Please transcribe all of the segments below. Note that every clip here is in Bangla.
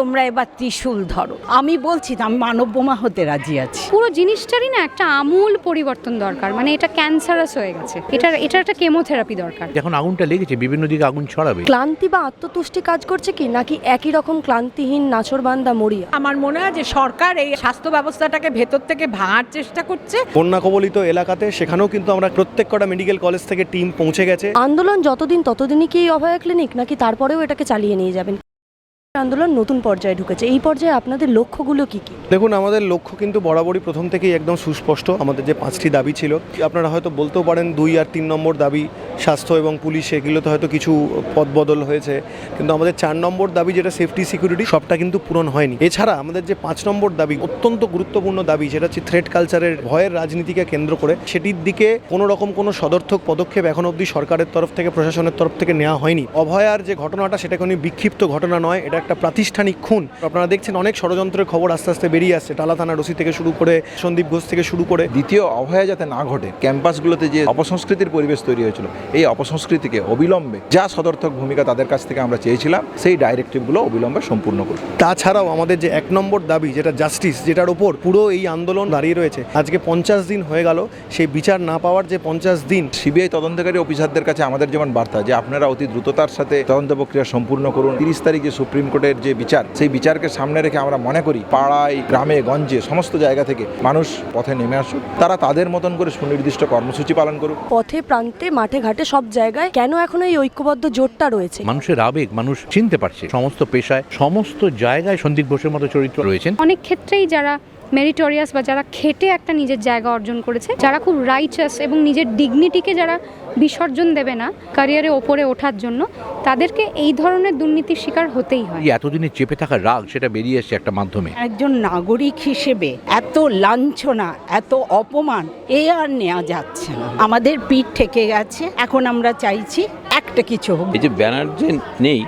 তোমরা এবার ত্রিশূল ধরো। আমি বলছি আমি মানব বোমা হতে রাজি আছি। পুরো জিনিসটারই না একটা আমূল পরিবর্তন দরকার মানে এটা ক্যান্সারাস হয়ে গেছে। এটার এটা একটা কেমোথেরাপি দরকার। যখন আগুনটা লেগেছে বিভিন্ন দিকে আগুন ছড়াবে। ক্লান্তি বা আত্মতুষ্টি কাজ করছে কি নাকি একই রকম ক্লান্তিহীন নাচরবান্দা মরিয়া? আমার মনে হয় যে সরকার এই স্বাস্থ্য ব্যবস্থাটাকে ভেতর থেকে ভাঙার চেষ্টা করছে। বন্যা কবলিত এলাকাতে সেখানেও কিন্তু আমরা প্রত্যেক কটা মেডিকেল কলেজ থেকে টিম পৌঁছে গেছে। আন্দোলন যতদিন ততদিনই কি এই অভয়া ক্লিনিক নাকি তারপরেও এটাকে চালিয়ে নিয়ে যাবেন? আন্দোলন নতুন পর্যায়ে ঢুকেছে। এই পর্যায়ে আপনাদের লক্ষ্যগুলো কি কি? দেখুন, আমাদের লক্ষ্য কিন্তু বরাবরই প্রথম থেকেই একদম সুস্পষ্ট। আমাদের যে পাঁচটি দাবি ছিল, আপনারা হয়তো বলতেও পারেন দুই আর তিন নম্বর দাবি স্বাস্থ্য এবং পুলিশ, এগুলোতে হয়তো কিছু পদবদল হয়েছে। কিন্তু আমাদের চার নম্বর দাবি যেটা সেফটি, সিকিউরিটি, সবটা কিন্তু পূরণ হয়নি। এছাড়া আমাদের যে পাঁচ নম্বর দাবি, অত্যন্ত গুরুত্বপূর্ণ দাবি সেটা হচ্ছে থ্রেড কালচারের ভয়ের রাজনীতিকে কেন্দ্র করে, সেটির দিকে কোনো রকম কোনো সদর্থক পদক্ষেপ এখন অবধি সরকারের তরফ থেকে, প্রশাসনের তরফ থেকে নেওয়া হয়নি। অভয়ার যে ঘটনাটা, সেটা কোনো বিক্ষিপ্ত ঘটনা নয়। এটা একটা প্রাতিষ্ঠানিক খুন। আপনারা দেখছেন অনেক ষড়যন্ত্রের খবর আস্তে আস্তে বেরিয়ে আসছে। টালা থানা ওসি থেকে শুরু করে সন্দীপ ঘোষ থেকে শুরু করে দ্বিতীয় অভয়া যাতে না ঘটে ক্যাম্পাসগুলোতে যে অপসংস্কৃতির পরিবেশ তৈরি হয়েছিল এই অপসংস্কৃতিকে অবিলম্বে যা সদর্থক ভূমিকা তাদের কাছ থেকে আমরা চেয়েছিলাম সেই ডাইরেক্টিভগুলো অবিলম্বে সম্পূর্ণ করুন। তাছাড়াও আমাদের যে এক নম্বর দাবি যেটা জাস্টিস যেটার ওপর পুরো এই আন্দোলন দাঁড়িয়ে রয়েছে আজকে পঞ্চাশ দিন হয়ে গেল সেই বিচার না পাওয়ার যে পঞ্চাশ দিন। সিবিআই তদন্তকারী অফিসারদের কাছে আমাদের যেমন বার্তা যে আপনারা অতি দ্রুততার সাথে তদন্ত প্রক্রিয়া সম্পূর্ণ করুন তিরিশ তারিখে সুপ্রিম কোর্টের যে বিচার সেই বিচারকে সামনে রেখে আমরা মনে করি পাড়ায় গ্রামে গঞ্জে সমস্ত জায়গা থেকে মানুষ পথে নেমে আসুক। তারা তাদের মতন করে সুনির্দিষ্ট কর্মসূচি পালন করুক। পথে প্রান্তে মাঠে ঘাটে সব জায়গায় কেন এখন এই ঐক্যবদ্ধ জোটটা রয়েছে? মানুষের আবেগ মানুষ চিনতে পারছে। সমস্ত পেশায় সমস্ত জায়গায় সন্দীপ ঘোষের মতো চরিত্র রয়েছেন। অনেক ক্ষেত্রেই যারা মেরিটোরিয়াস বা যারা খেটে একটা নিজের জায়গা অর্জন করেছে যারা খুব রাইচাস এবং নিজের ডিগনিটিকে যারা বিসর্জন দেবে না ক্যারিয়ারে ওপরে ওঠার জন্য তাদেরকে এই ধরনের দুর্নীতির শিকার হতেই হয়। এই এতদিনে চেপে থাকা রাগ সেটা বেরিয়ে এসছে একটা মাধ্যমে। একজন নাগরিক হিসেবে এত লাঞ্ছনা এত অপমান এ আর নেওয়া যাচ্ছে না। আমাদের পিঠ থেকে গেছে। এখন আমরা চাইছি একটা কিছু হোক। এই যে ব্যানার যে নেই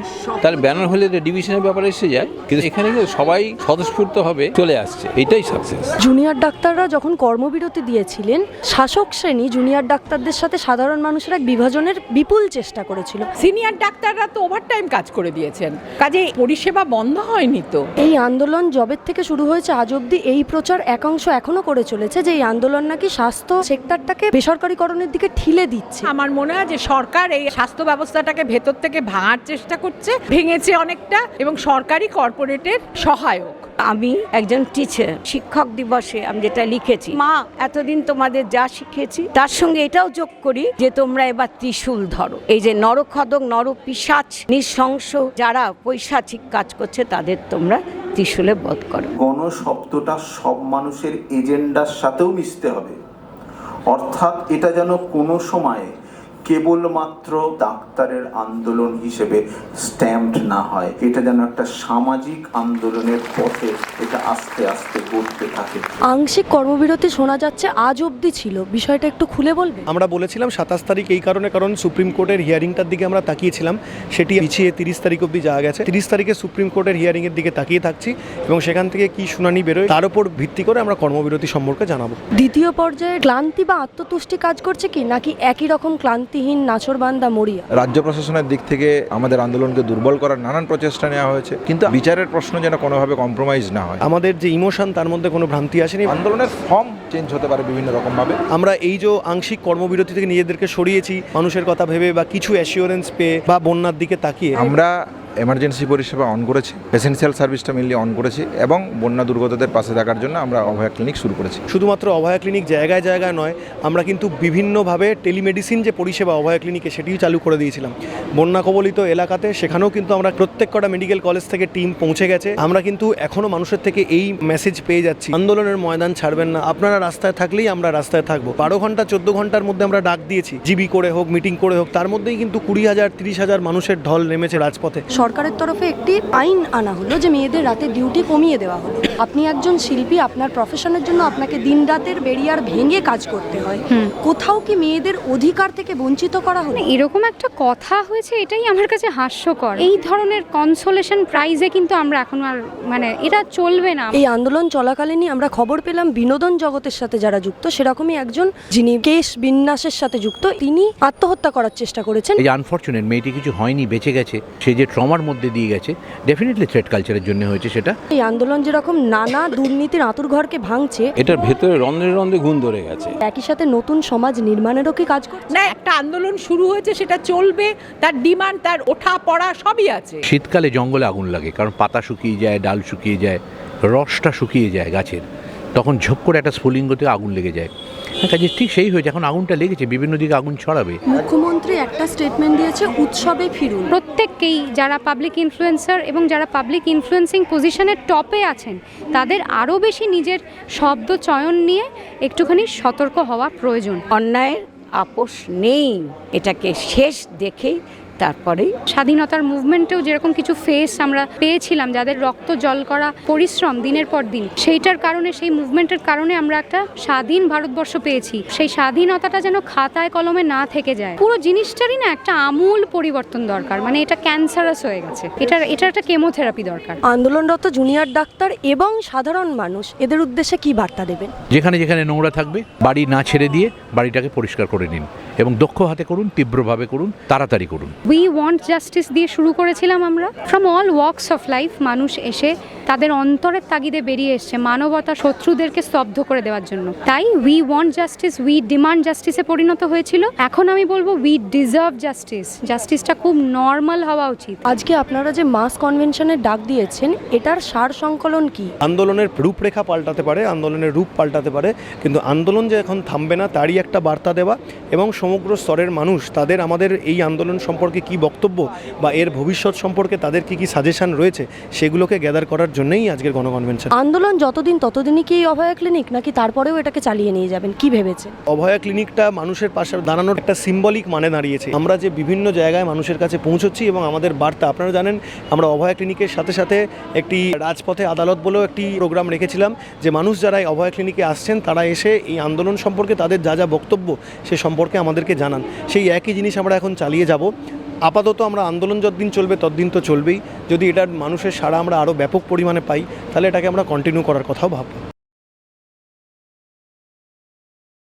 তাহলে ব্যানার হলে ডিভিশনের ব্যাপারে এসে যায় কিন্তু এখানে কিন্তু সবাই স্বতঃস্ফূর্তভাবে চলে আসছে। এটাই সাকসেস জুনিয়র ডাক্তাররা যখন কর্মবিরতি দিয়েছিলেন শাসক শ্রেণি জুনিয়র ডাক্তারদের সাথে সাধারণ মানুষের এক বিভাজনের বিপুল চেষ্টা করেছিল। সিনিয়র ডাক্তাররা তো ওভারটাইম কাজ করে দিয়েছেন। কাজে পরিষেবা বন্ধ হয়নি তো? এই আন্দোলন জবের থেকে শুরু হয়েছে আজ অব্দি এই প্রচার একাংশ এখনও করে চলেছে যে এই আন্দোলন নাকি স্বাস্থ্য সেক্টরটাকে বেসরকারিকরণের দিকে ঠেলে দিচ্ছে। আমার মনে হয় যে সরকার এই স্বাস্থ্য ব্যবস্থাটাকে ভেতর থেকে ভাঙার চেষ্টা করছে ভেঙেছে অনেকটা এবং সরকারি কর্পোরেটের সহায়ক। আমি একজন টিচার শিক্ষক দিবসে আমি যেটা লিখেছি মা এতদিন তোমাদের যা শিখেছি তার সঙ্গে এটাও যোগ করি যে তোমরা এবার ত্রিশূল ধরো। এই যে নরখদক নরপিসাচ নৃশংস যারা পৈশাচিক কাজ করছে তাদের তোমরা ত্রিশূলে বধ করো। গণ শব্দটা সব মানুষের এজেন্ডার সাথেও মিশতে হবে। অর্থাৎ এটা যেন কোনো সময়ে কেবলমাত্র ডাক্তারের আন্দোলন হিসেবে স্ট্যাম্পড না হয়। এটা যেন একটা সামাজিক আন্দোলনের পথে এটা আস্তে আস্তে গড়তে থাকে। আংশিক কর্মবিরতি শোনা যাচ্ছে আজ অব্দি ছিল। বিষয়টা একটু খুলে বলবে? আমরা বলেছিলাম সাতাশ তারিখ এই কারণে কারণ সুপ্রিম কোর্টের হিয়ারিংটার দিকে আমরা তাকিয়েছিলাম। সেটি পিছিয়ে তিরিশ তারিখ অবধি যাওয়া গেছে। তিরিশ তারিখে সুপ্রিম কোর্টের হিয়ারিংয়ের দিকে তাকিয়ে থাকছি এবং সেখান থেকে কি শুনানি বেরোয় তার উপর ভিত্তি করে আমরা কর্মবিরতি সম্পর্কে জানাব। দ্বিতীয় পর্যায়ে ক্লান্তি বা আত্মতুষ্টি কাজ করছে কি? নাকি একই রকম ক্লান্তিহীন নাচরবান্দা মরিয়া। রাজ্য প্রশাসনের দিক থেকে আমাদের আন্দোলনকে দুর্বল করার নানান প্রচেষ্টা নেওয়া হয়েছে কিন্তু বিচারের প্রশ্ন যেন কোনোভাবে কম্প্রোমাইজ না হয়। আমাদের যে ইমোশন তার মধ্যে কোনো ভ্রান্তি আসেনি? আন্দোলনের ফর্ম চেঞ্জ হতে পারে বিভিন্ন রকমভাবে। আমরা এই যে আংশিক কর্মবিরতি থেকে নিজেদেরকে সরিয়েছি মানুষের কথা ভেবে বা কিছু অ্যাসিওরেন্স পেয়ে বা বন্যার দিকে তাকিয়ে। আমরা এমার্জেন্সি পরিষেবা অন করেছি। এসেন্সিয়াল সার্ভিসটা মেনলি অন করেছি এবং বন্যা দুর্গতদের পাশে থাকার জন্য আমরা অভয়া ক্লিনিক শুরু করেছি। শুধুমাত্র অভয়া ক্লিনিক জায়গায় জায়গায় নয়, আমরা কিন্তু বিভিন্নভাবে টেলিমেডিসিন যে পরিষেবা অভয়া ক্লিনিকে সেটিও চালু করে দিয়েছিলাম। বন্যা কবলিত এলাকাতে সেখানেও কিন্তু আমরা প্রত্যেক কটা মেডিকেল কলেজ থেকে টিম পৌঁছে গেছে। আমরা কিন্তু এখনও মানুষের থেকে এই মেসেজ পেয়ে যাচ্ছি। আন্দোলনের ময়দান ছাড়বেন না। আপনারা রাস্তায় থাকলেই আমরা রাস্তায় থাকব। বারো ঘণ্টা, চোদ্দ ঘণ্টার মধ্যে আমরা ডাক দিয়েছি। জিবি করে হোক মিটিং করে হোক, তার মধ্যেই কিন্তু কুড়ি হাজার, তিরিশ হাজার মানুষের ঢল নেমেছে রাজপথে। সরকারের তরফে একটি আইন আনা হলো যে মেয়েদের রাতে ডিউটি কমিয়ে দেওয়া হলো। আপনি একজন শিল্পী আপনার প্রফেশনের জন্য আপনাকে দিনরাতের বেরিয়ার ভেঙে কাজ করতে হয়। কোথাও কি মেয়েদের অধিকার থেকে বঞ্চিত করা হলো? মানে এরকম একটা কথা হয়েছে এটাই আমার কাছে হাস্যকর। এই ধরনের কনসোলেশন প্রাইজে কিন্তু আমরা এখন আর মানে এটা চলবে না। এই আন্দোলন চলাকালীনই আমরা খবর পেলাম বিনোদন জগতের সাথে যারা যুক্ত সেরকমই একজন যিনি কেশ বিন্যাসের সাথে যুক্ত তিনি আত্মহত্যা করার চেষ্টা করেছেন। এই আনফর্চুনেট মেয়েটি কিছু হয়নি বেঁচে গেছে। সে যে ট্রমার মধ্যে দিয়ে গেছে। ডেফিনেটলি থ্রেড কালচারের জন্য হয়েছে সেটা। এই আন্দোলন যেরকম নানা দুর্নীতির আঁতুর ঘরকে ভাঙছে এটার ভেতরে রন্ধ্রে রন্ধ্রে গুণ ধরে গেছে। একই সাথে নতুন সমাজ নির্মাণেরও কি কাজ করছে? না একটা আন্দোলন শুরু হয়েছে সেটা চলবে তার ডিমান্ড তার ওঠা পড়া সবই আছে। শীতকালে জঙ্গলে আগুন লাগে কারণ পাতা শুকিয়ে যায় ডাল শুকিয়ে যায় রসটা শুকিয়ে যায় গাছের। তখন ঝোপ করে একটা স্ফুলিঙ্গতে আগুন লেগে যায়। হ্যাঁ, কাজে ঠিক সেই হয়েছে এখন আগুনটা লেগেছে বিভিন্ন দিকে আগুন ছড়াবে। মুখ্যমন্ত্রী একটা স্টেটমেন্ট দিয়েছে উৎসবে ফিরুন। প্রত্যেককেই যারা পাবলিক ইনফ্লুয়েন্সার এবং যারা পাবলিক ইনফ্লুয়েন্সিং পজিশনের টপে আছেন তাদের আরও বেশি নিজের শব্দ চয়ন নিয়ে একটুখানি সতর্ক হওয়া প্রয়োজন। অন্যায়ের আপোষ নেই। এটাকে শেষ দেখেই তারপরেই স্বাধীনতার মুভমেন্টেও যেরকম কিছু ফেস আমরা পেয়েছিলাম যাদের রক্ত জল করা পরিশ্রম দিনের পর দিন সেইটার কারণে সেই মুভমেন্টের কারণে আমরা একটা স্বাধীন ভারতবর্ষ পেয়েছি। সেই স্বাধীনতাটা যেন খাতায় কলমে না থেকে যায়। পুরো জিনিসটারই না একটা আমূল পরিবর্তন দরকার। মানে এটা ক্যান্সারাস হয়ে গেছে। এটার এটা একটা কেমোথেরাপি দরকার। আন্দোলনরত জুনিয়র ডাক্তার এবং সাধারণ মানুষ এদের উদ্দেশ্যে কি বার্তা দেবেন? যেখানে যেখানে নোংরা থাকবে বাড়ি না ছেড়ে দিয়ে বাড়িটাকে পরিষ্কার করে নিন এবং দক্ষ হাতে করুন তীব্রভাবে করুন তাড়াতাড়ি করুন। উই ওয়ান্ট জাস্টিস দিয়ে শুরু করেছিলাম আমরা। From all works of life মানুষ এসে তাদের অন্তরের তাগিদে বেরিয়ে এসছে মানবতা শত্রুদেরকে স্তব্ধ করে দেওয়ার জন্য। তাই we want justice we demand জাস্টিসে পরিণত হয়েছিল। এখন আমি বলব উই ডিজার্ভ জাস্টিস জাস্টিসটা খুব নর্মাল হওয়া উচিত। আজকে আপনারা যে মাস কনভেনশনের ডাক দিয়েছেন এটার সার সংকলন কি? আন্দোলনের রূপরেখা পাল্টাতে পারে আন্দোলনের রূপ পাল্টাতে পারে কিন্তু আন্দোলন যে এখন থামবে না তারই একটা বার্তা দেওয়া এবং সমগ্র স্তরের মানুষ তাদের আমাদের এই আন্দোলন সম্পর্কে কি বক্তব্য বা এর ভবিষ্যৎ সম্পর্কে তাদের কি কি সাজেশন রয়েছে সেগুলোকে গ্যাদার করার জন্যই আজকের গণকনভেনশন। আন্দোলন যতদিন ততদিনই কি এই অভয়া ক্লিনিক নাকি তারপরেও এটাকে চালিয়ে নিয়ে যাবেন? কি ভেবেছেন? অভয়া ক্লিনিকটা মানুষের পাশে দাঁড়ানোর একটা সিম্বলিক মানে দাঁড়িয়েছে। আমরা যে বিভিন্ন জায়গায় মানুষের কাছে পৌঁছচ্ছি এবং আমাদের বার্তা আপনারা জানেন আমরা অভয়া ক্লিনিকের সাথে সাথে একটি রাজপথে আদালত বলেও একটি প্রোগ্রাম রেখেছিলাম যে মানুষ যারা এই অভয়া ক্লিনিকে আসছেন তারা এসে এই আন্দোলন সম্পর্কে তাদের যা যা বক্তব্য সে সম্পর্কে আমাদেরকে জানান। সেই একই জিনিস আমরা এখন চালিয়ে যাব। আপাতত আমরা আন্দোলন যতদিন চলবে, ততদিন তো চলবেই। যদি এটার মানুষের সাড়া আমরা আরও ব্যাপক পরিমাণে পাই, তাহলে এটাকে আমরা কন্টিনিউ করার কথাও ভাববো।